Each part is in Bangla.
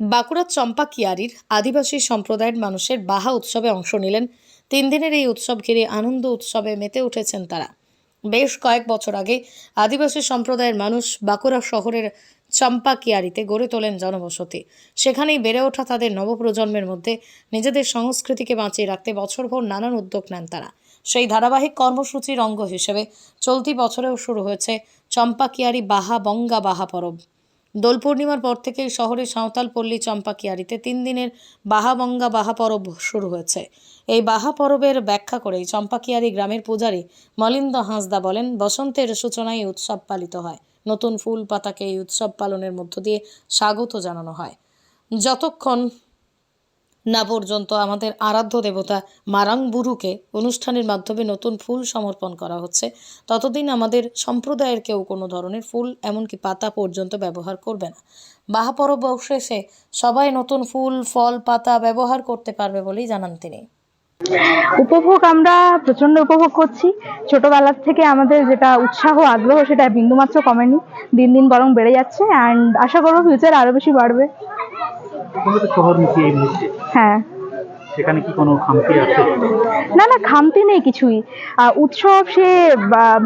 বাঁকুড়ার চম্পা কিয়ারির আদিবাসী সম্প্রদায়ের মানুষের বাহা উৎসবে অংশ নিলেন। তিন দিনের এই উৎসব ঘিরে আনন্দ উৎসবে মেতে উঠেছেন তারা। বেশ কয়েক বছর আগে আদিবাসী সম্প্রদায়ের মানুষ বাঁকুড়া শহরের চম্পা কিয়ারিতে গড়ে তোলেন জনবসতি। সেখানেই বেড়ে ওঠা তাদের নবপ্রজন্মের মধ্যে নিজেদের সংস্কৃতিকে বাঁচিয়ে রাখতে বছরভর নানান উদ্যোগ নেন তারা। সেই ধারাবাহিক কর্মসূচির অঙ্গ হিসেবে চলতি বছরেও শুরু হয়েছে চম্পা কিয়ারি বাহা বঙ্গা বাহা পরব। দোল পূর্ণিমার পর থেকেই শহরের সাঁওতাল পল্লী চম্পাকিয়ারিতে তিন দিনের বাহাবঙ্গা বাহা পরব শুরু হয়েছে। এই বাহা পরবের ব্যাখ্যা করেই চম্পাকিয়ারি গ্রামের পূজারী মলিন্দ হাঁসদা বলেন, বসন্তের সূচনায় উৎসব পালিত হয়। নতুন ফুল, পাতাকে এই উৎসব পালনের মধ্য দিয়ে স্বাগত জানানো হয়। যতক্ষণ না পর্যন্ত আমাদের আরাধ্য দেবতা মারাং বুরুকে অনুষ্ঠানের মাধ্যমে নতুন ফুল সমর্পণ করা হচ্ছে। ততদিন আমাদের সম্প্রদায়ের কেউ কোনো ধরনের ফুল, এমনকি পাতা পর্যন্ত ব্যবহার করবে না। বাহাপরব শেষে সবাই নতুন ফুল, ফল, পাতা ব্যবহার করতে পারবে বলেই জানান তিনি। উপভোগ আমরা প্রচণ্ড উপভোগ করছি। ছোটবেলার থেকে আমাদের যেটা উৎসাহ আগ্রহ সেটা বিন্দুমাত্র কমেনি। দিন দিন বরং বেড়ে যাচ্ছে অ্যান্ড আশা করব ফিউচার আরও বেশি বাড়বে। হ্যাঁ। সেখানে কি কোনো খামতি আছে? না না, খামতি নেই কিছুই। উৎসব সে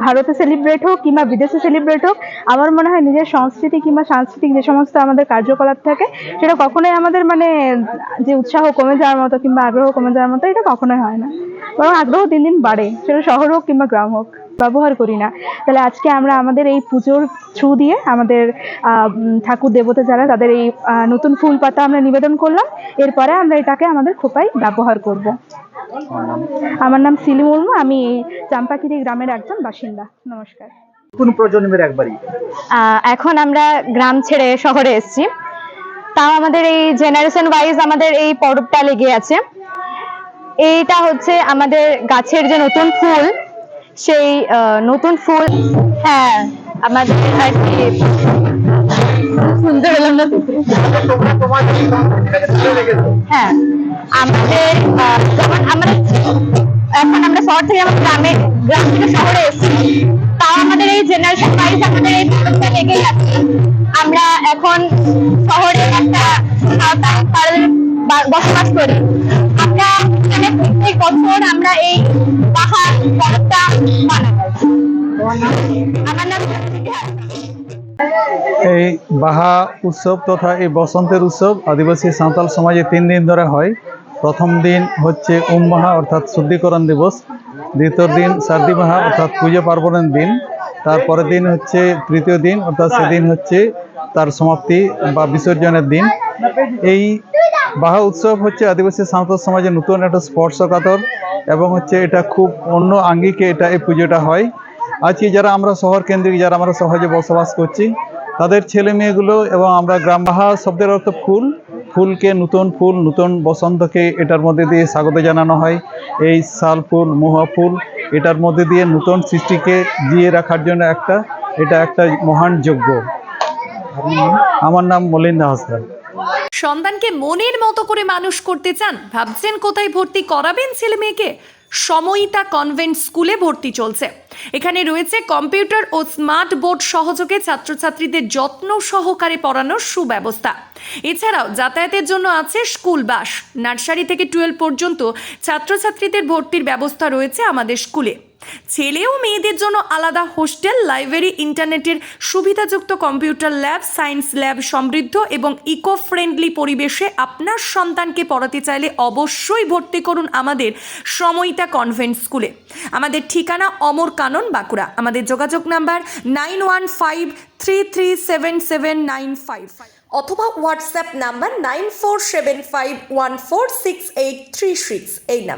ভারতে সেলিব্রেট হোক কিংবা বিদেশে সেলিব্রেট হোক, আমার মনে হয় নিজের সংস্কৃতি কিংবা সাংস্কৃতিক যে সমস্ত আমাদের কার্যকলাপ থাকে, সেটা কখনোই আমাদের মানে যে উৎসাহ কমে যাওয়ার মতো কিংবা আগ্রহ কমে যাওয়ার মতো, এটা কখনোই হয় না। বরং আগ্রহ দিন দিন বাড়ে, সেটা শহর হোক কিংবা গ্রাম হোক। ব্যবহার করি না। তাহলে আজকে আমরা আমাদের এই পুজোর থ্রু দিয়ে আমাদের আহ, ঠাকুর দেবতা যারা তাদের এই নতুন ফুল পাতা আমরা নিবেদন করলাম। এরপরে আমরা এটাকে আমাদের খোপায় ব্যবহার করব। আমার নাম সিলি মুর্মু আমি চাম্পাকিরি গ্রামের একজন বাসিন্দা। নমস্কার। কোন প্রজন্মের একবারই? আহ, এখন আমরা গ্রাম ছেড়ে শহরে এসেছি। তাও আমাদের এই জেনারেশন ওয়াইজ আমাদের এই পরবটা লেগে আছে। এইটা হচ্ছে আমাদের গাছের যে নতুন ফুল সেই নতুন ফুল। হ্যাঁ আমাদের আর কি না। হ্যাঁ আমাদের আহ, যেমন আমাদের এখন আমরা শহর থেকে আমার গ্রামে গ্রাম থেকে শহরে এসেছি তাও আমাদের এই জেনারেশন ওয়াইজ আমাদের এই পরবটা লেগে আছে। আমরা এখন শহরে একটা সাঁওতাল বসবাস করি। আমরা এখানে প্রত্যেক বছর আমরা এই পাহাড় পরবটা এই বাহা উৎসব তথা এই বসন্তের উৎসব আদিবাসী সাঁওতাল সমাজে তিন দিন ধরে হয়। প্রথম দিন হচ্ছে উম মাহা অর্থাৎ শুদ্ধিকরণ দিবস। দ্বিতীয় দিন সার্দি মাহা অর্থাৎ পুজো পার্বণের দিন। তারপরের দিন হচ্ছে তৃতীয় দিন, অর্থাৎ সেদিন হচ্ছে সমাপ্তি বা বিসর্জনের দিন। এই বাহা উৎসব হচ্ছে আদিবাসী সাঁওতাল সমাজে নতুন একটা স্পর্শকাতর এবং হচ্ছে এটা খুব অন্য আঙ্গিকে এটা এই পুজোটা হয়। আজকে যারা আমরা শহর কেন্দ্রিক, যারা আমরা সহজে বসবাস করছি, তাদের ছেলে মেয়েগুলো এবং আমরা গ্রাম বাহা শব্দের অর্থ ফুল। ফুলকে নতুন ফুল, নতুন বসন্তকে এটার মধ্যে দিয়ে স্বাগত জানানো হয়। এই শাল ফুল, মহুয়া ফুল, এটার মধ্যে দিয়ে নতুন সৃষ্টিকে দিয়ে রাখার জন্য একটা, এটা একটা মহান যজ্ঞ। আমার নাম মলিন্দা হাসান। সন্তানকে মনের মতো করে মানুষ করতে চান, ভাবছেন কোথায় ভর্তি করাবেন ছেলে মেয়েকে সময়িতা কনভেন্ট স্কুলে ভর্তি চলছে। এখানে রয়েছে কম্পিউটার ও স্মার্ট বোর্ড সহযোগে ছাত্রছাত্রীদের যত্ন সহকারে পড়ানোর সুব্যবস্থা। এছাড়াও যাতায়াতের জন্য আছে স্কুল বাস। নার্সারি থেকে টুয়েলভ পর্যন্ত ছাত্রছাত্রীদের ভর্তির ব্যবস্থা রয়েছে আমাদের স্কুলে। ছেলে ও মেয়েদের জন্য আলাদা হোস্টেল, লাইব্রেরি, ইন্টারনেটের সুবিধাযুক্ত কম্পিউটার ল্যাব, সায়েন্স ল্যাব সমৃদ্ধ এবং ইকো ফ্রেন্ডলি পরিবেশে আপনার সন্তানকে পড়াতে চাইলে অবশ্যই ভর্তি করুন আমাদের সময়িতা কনভেন্ট স্কুলে। আমাদের ঠিকানা অমর কানন বাঁকুড়া। আমাদের যোগাযোগ number nine one five three three seven seven nine five. অথবা WhatsApp number nine four seven five one four six eight three six. এই নাম্বার